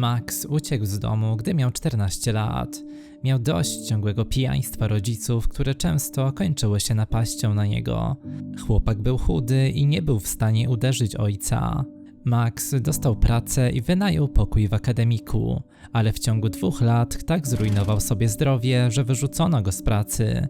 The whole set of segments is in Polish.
Max uciekł z domu, gdy miał 14 lat. Miał dość ciągłego pijaństwa rodziców, które często kończyły się napaścią na niego. Chłopak był chudy i nie był w stanie uderzyć ojca. Max dostał pracę i wynajął pokój w akademiku, ale w ciągu dwóch lat tak zrujnował sobie zdrowie, że wyrzucono go z pracy.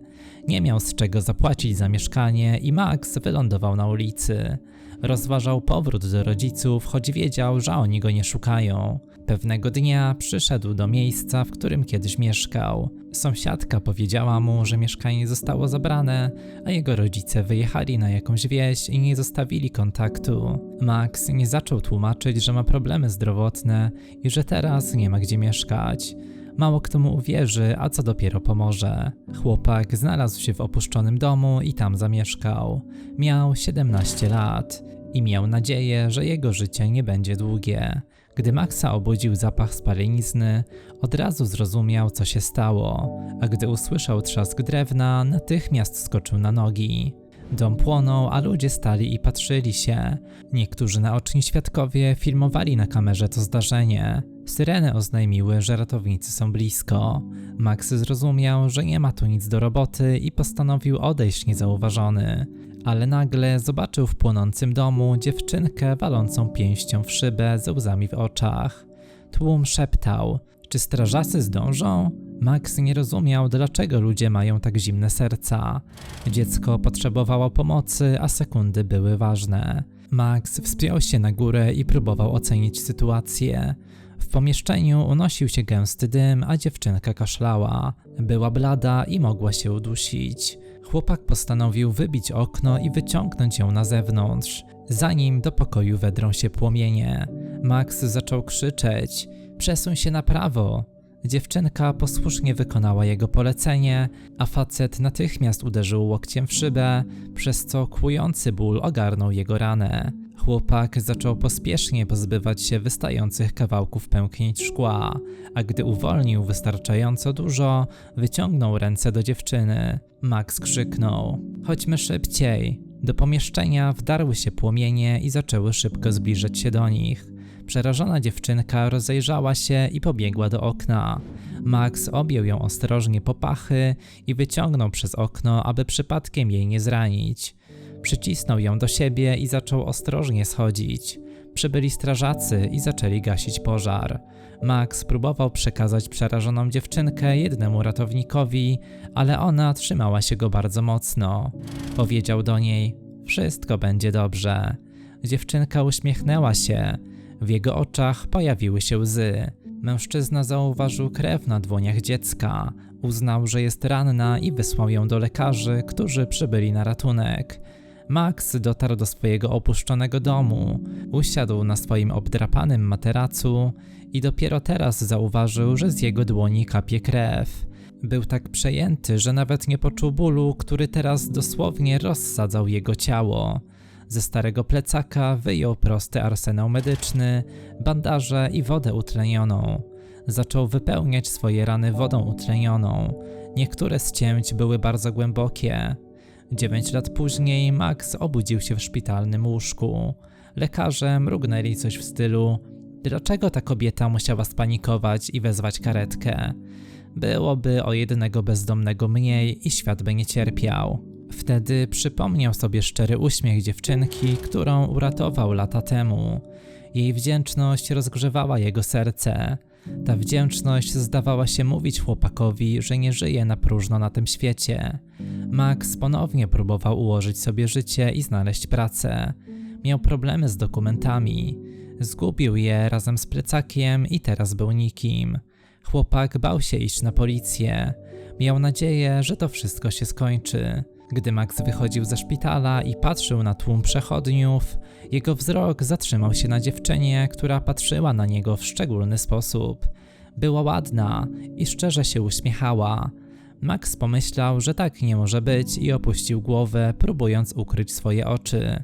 Nie miał z czego zapłacić za mieszkanie i Max wylądował na ulicy. Rozważał powrót do rodziców, choć wiedział, że oni go nie szukają. Pewnego dnia przyszedł do miejsca, w którym kiedyś mieszkał. Sąsiadka powiedziała mu, że mieszkanie zostało zabrane, a jego rodzice wyjechali na jakąś wieś i nie zostawili kontaktu. Max nie zaczął tłumaczyć, że ma problemy zdrowotne i że teraz nie ma gdzie mieszkać. Mało kto mu uwierzy, a co dopiero pomoże. Chłopak znalazł się w opuszczonym domu i tam zamieszkał. Miał 17 lat i miał nadzieję, że jego życie nie będzie długie. Gdy Maxa obudził zapach spalenizny, od razu zrozumiał, co się stało, a gdy usłyszał trzask drewna, natychmiast skoczył na nogi. Dom płonął, a ludzie stali i patrzyli się. Niektórzy naoczni świadkowie filmowali na kamerze to zdarzenie. Syreny oznajmiły, że ratownicy są blisko. Max zrozumiał, że nie ma tu nic do roboty i postanowił odejść niezauważony. Ale nagle zobaczył w płonącym domu dziewczynkę walącą pięścią w szybę ze łzami w oczach. Tłum szeptał: Czy strażacy zdążą? Max nie rozumiał, dlaczego ludzie mają tak zimne serca. Dziecko potrzebowało pomocy, a sekundy były ważne. Max wspiął się na górę i próbował ocenić sytuację. W pomieszczeniu unosił się gęsty dym, a dziewczynka kaszlała. Była blada i mogła się udusić. Chłopak postanowił wybić okno i wyciągnąć ją na zewnątrz. Zanim do pokoju wedrą się płomienie, Max zaczął krzyczeć: Przesuń się na prawo! Dziewczynka posłusznie wykonała jego polecenie, a facet natychmiast uderzył łokciem w szybę, przez co kłujący ból ogarnął jego ranę. Chłopak zaczął pospiesznie pozbywać się wystających kawałków pęknięć szkła, a gdy uwolnił wystarczająco dużo, wyciągnął ręce do dziewczyny. Max krzyknął: Chodźmy szybciej! Do pomieszczenia wdarły się płomienie i zaczęły szybko zbliżać się do nich. Przerażona dziewczynka rozejrzała się i pobiegła do okna. Max objął ją ostrożnie po pachy i wyciągnął przez okno, aby przypadkiem jej nie zranić. Przycisnął ją do siebie i zaczął ostrożnie schodzić. Przybyli strażacy i zaczęli gasić pożar. Max próbował przekazać przerażoną dziewczynkę jednemu ratownikowi, ale ona trzymała się go bardzo mocno. Powiedział do niej: Wszystko będzie dobrze. Dziewczynka uśmiechnęła się. W jego oczach pojawiły się łzy. Mężczyzna zauważył krew na dłoniach dziecka. Uznał, że jest ranna i wysłał ją do lekarzy, którzy przybyli na ratunek. Max dotarł do swojego opuszczonego domu, usiadł na swoim obdrapanym materacu i dopiero teraz zauważył, że z jego dłoni kapie krew. Był tak przejęty, że nawet nie poczuł bólu, który teraz dosłownie rozsadzał jego ciało. Ze starego plecaka wyjął prosty arsenał medyczny, bandaże i wodę utlenioną. Zaczął wypełniać swoje rany wodą utlenioną. Niektóre z cięć były bardzo głębokie. Dziewięć lat później Max obudził się w szpitalnym łóżku. Lekarze mrugnęli coś w stylu: Dlaczego ta kobieta musiała spanikować i wezwać karetkę? Byłoby o jednego bezdomnego mniej i świat by nie cierpiał. Wtedy przypomniał sobie szczery uśmiech dziewczynki, którą uratował lata temu. Jej wdzięczność rozgrzewała jego serce. Ta wdzięczność zdawała się mówić chłopakowi, że nie żyje na próżno na tym świecie. Max ponownie próbował ułożyć sobie życie i znaleźć pracę. Miał problemy z dokumentami. Zgubił je razem z plecakiem i teraz był nikim. Chłopak bał się iść na policję. Miał nadzieję, że to wszystko się skończy. Gdy Max wychodził ze szpitala i patrzył na tłum przechodniów, jego wzrok zatrzymał się na dziewczynie, która patrzyła na niego w szczególny sposób. Była ładna i szczerze się uśmiechała. Max pomyślał, że tak nie może być i opuścił głowę, próbując ukryć swoje oczy.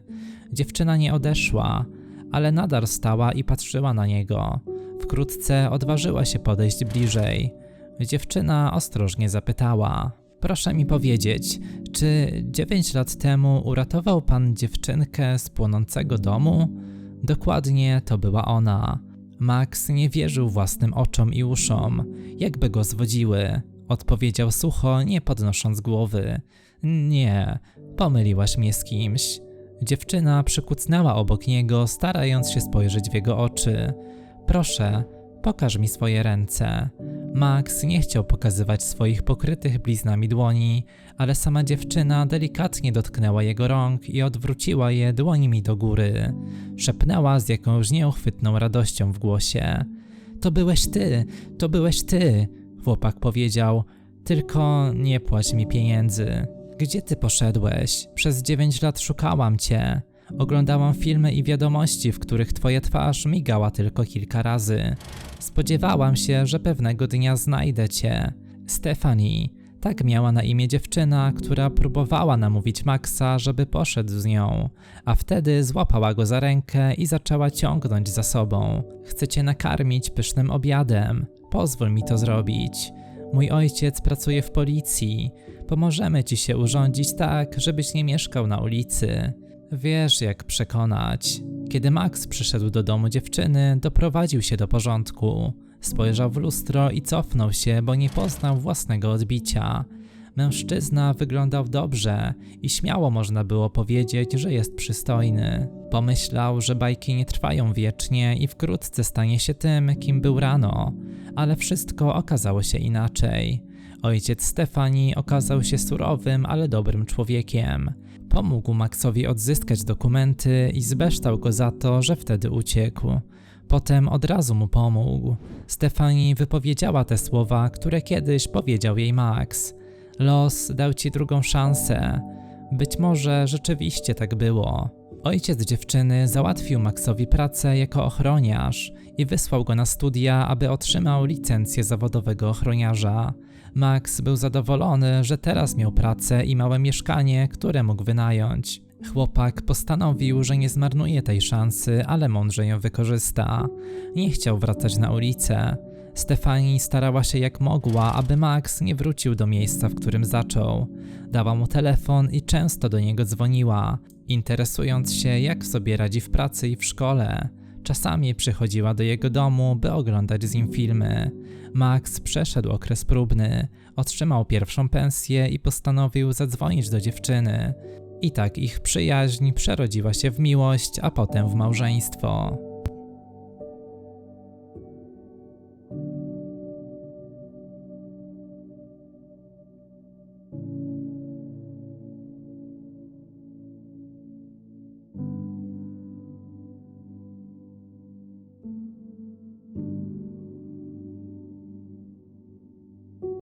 Dziewczyna nie odeszła, ale nadal stała i patrzyła na niego. Wkrótce odważyła się podejść bliżej. Dziewczyna ostrożnie zapytała: Proszę mi powiedzieć, czy 9 lat temu uratował pan dziewczynkę z płonącego domu? Dokładnie to była ona. Max nie wierzył własnym oczom i uszom, jakby go zwodziły. Odpowiedział sucho, nie podnosząc głowy. Nie, pomyliłaś mnie z kimś. Dziewczyna przykucnęła obok niego, starając się spojrzeć w jego oczy. Proszę, pokaż mi swoje ręce. Max nie chciał pokazywać swoich pokrytych bliznami dłoni, ale sama dziewczyna delikatnie dotknęła jego rąk i odwróciła je dłońmi do góry. Szepnęła z jakąś nieuchwytną radością w głosie. To byłeś ty, to byłeś ty, chłopak powiedział. Tylko nie płać mi pieniędzy. Gdzie ty poszedłeś? Przez dziewięć lat szukałam cię. Oglądałam filmy i wiadomości, w których twoja twarz migała tylko kilka razy. Spodziewałam się, że pewnego dnia znajdę cię. Stephanie, tak miała na imię dziewczyna, która próbowała namówić Maxa, żeby poszedł z nią, a wtedy złapała go za rękę i zaczęła ciągnąć za sobą. Chcę cię nakarmić pysznym obiadem. Pozwól mi to zrobić. Mój ojciec pracuje w policji. Pomożemy ci się urządzić tak, żebyś nie mieszkał na ulicy. Wiesz, jak przekonać. Kiedy Max przyszedł do domu dziewczyny, doprowadził się do porządku. Spojrzał w lustro i cofnął się, bo nie poznał własnego odbicia. Mężczyzna wyglądał dobrze i śmiało można było powiedzieć, że jest przystojny. Pomyślał, że bajki nie trwają wiecznie i wkrótce stanie się tym, kim był rano, ale wszystko okazało się inaczej. Ojciec Stefani okazał się surowym, ale dobrym człowiekiem. Pomógł Maxowi odzyskać dokumenty i zbeształ go za to, że wtedy uciekł. Potem od razu mu pomógł. Stefani wypowiedziała te słowa, które kiedyś powiedział jej Max. Los dał ci drugą szansę. Być może rzeczywiście tak było. Ojciec dziewczyny załatwił Maxowi pracę jako ochroniarz i wysłał go na studia, aby otrzymał licencję zawodowego ochroniarza. Max był zadowolony, że teraz miał pracę i małe mieszkanie, które mógł wynająć. Chłopak postanowił, że nie zmarnuje tej szansy, ale mądrze ją wykorzysta. Nie chciał wracać na ulicę. Stefani starała się jak mogła, aby Max nie wrócił do miejsca, w którym zaczął. Dała mu telefon i często do niego dzwoniła, interesując się, jak sobie radzi w pracy i w szkole. Czasami przychodziła do jego domu, by oglądać z nim filmy. Max przeszedł okres próbny, otrzymał pierwszą pensję i postanowił zadzwonić do dziewczyny. I tak ich przyjaźń przerodziła się w miłość, a potem w małżeństwo.